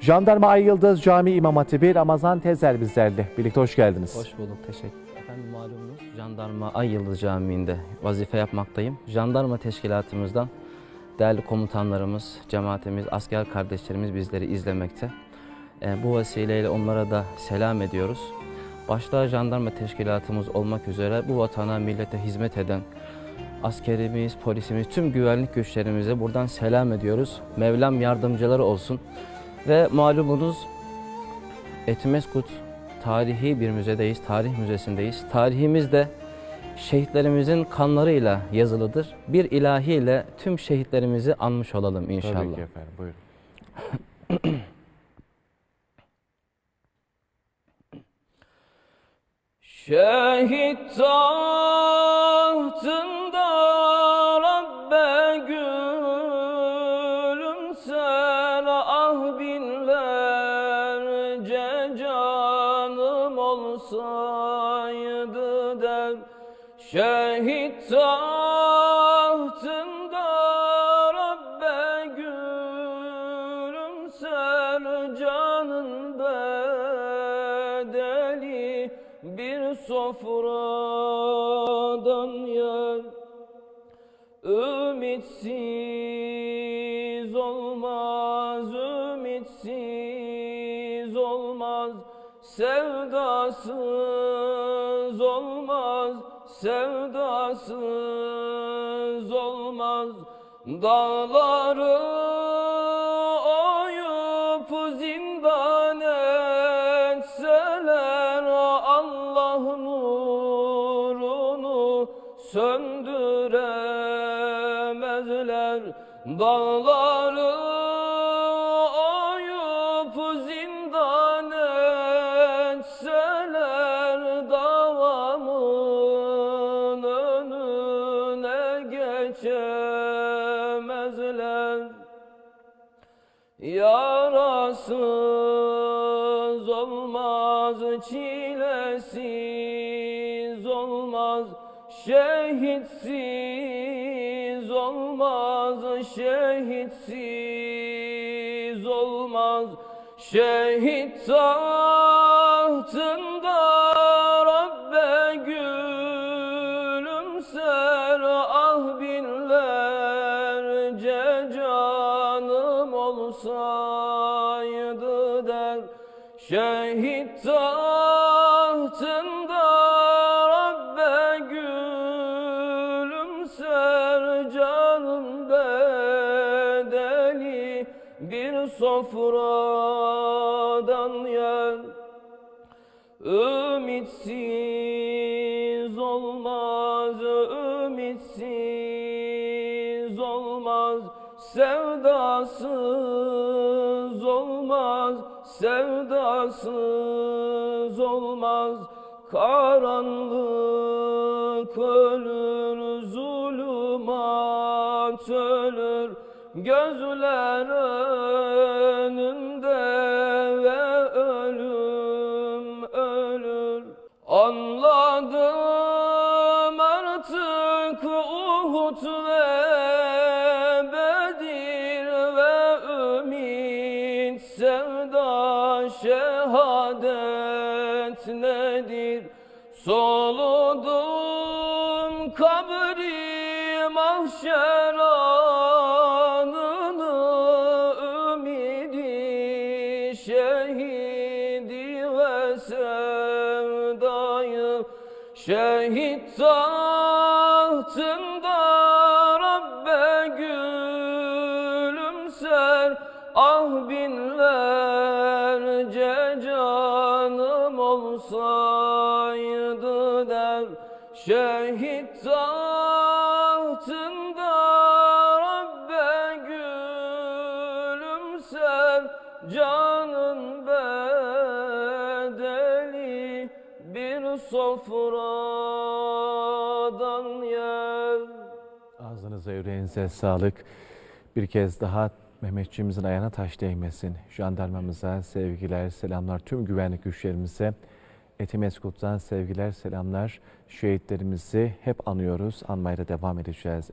Jandarma Ay Yıldız Cami İmam Hatibi Ramazan Tezer bizlerle. Birlikte hoş geldiniz. Hoş bulduk, teşekkür Efendim malumunuz Jandarma Ay Yıldız Camii'nde vazife yapmaktayım. Jandarma teşkilatımızdan değerli komutanlarımız, cemaatimiz, asker kardeşlerimiz bizleri izlemekte. Ee, bu vesileyle onlara da selam ediyoruz. Başta jandarma teşkilatımız olmak üzere bu vatana, millete hizmet eden askerimiz, polisimiz, tüm güvenlik güçlerimize buradan selam ediyoruz. Mevlam yardımcıları olsun. Ve malumunuz Etimeskut tarihi bir müzedeyiz, tarih müzesindeyiz. Tarihimiz de şehitlerimizin kanlarıyla yazılıdır. Bir ilahiyle tüm şehitlerimizi anmış olalım inşallah. Tabii ki efendim buyurun. Şehit tahtında olsaydı der Şehit tahtında Rabbe gülümser canın bedeli bir sofradan yer. Ümitsiz olmaz, ümitsiz Sevdasız olmaz, sevdasız olmaz. Dağları oyup zindan etseler Allah nurunu söndüremezler. Dağları geçemezler Yarasız olmaz, çilesiz olmaz, şehitsiz olmaz, şehitsiz olmaz. Şehit tahtında der Şehit tahtında Rabbe gülümser canım bedeli. Bir sofradan yer Ümitsiz olmaz, ümitsiz olmaz Sevdasız olmaz, sevdasız olmaz. Karanlık ölür, zulümat ölür. Gözler önünde şehadet nedir? Soludum kabri mahşer anını ümidi şehidi ve sevdayı şehit tahtında Rabbe gülümser. Ah binlerce olsaydı der şehit tahtında Rabbe gülümser canın bedeli bir sofradan yer Ağzınıza yüreğinize sağlık. Bir kez daha Mehmetçiğimizin ayağına taş değmesin. Jandarmamıza sevgiler, selamlar. Tüm güvenlik güçlerimize Etimeskut'tan sevgiler, selamlar. Şehitlerimizi hep anıyoruz. Anmaya da devam edeceğiz.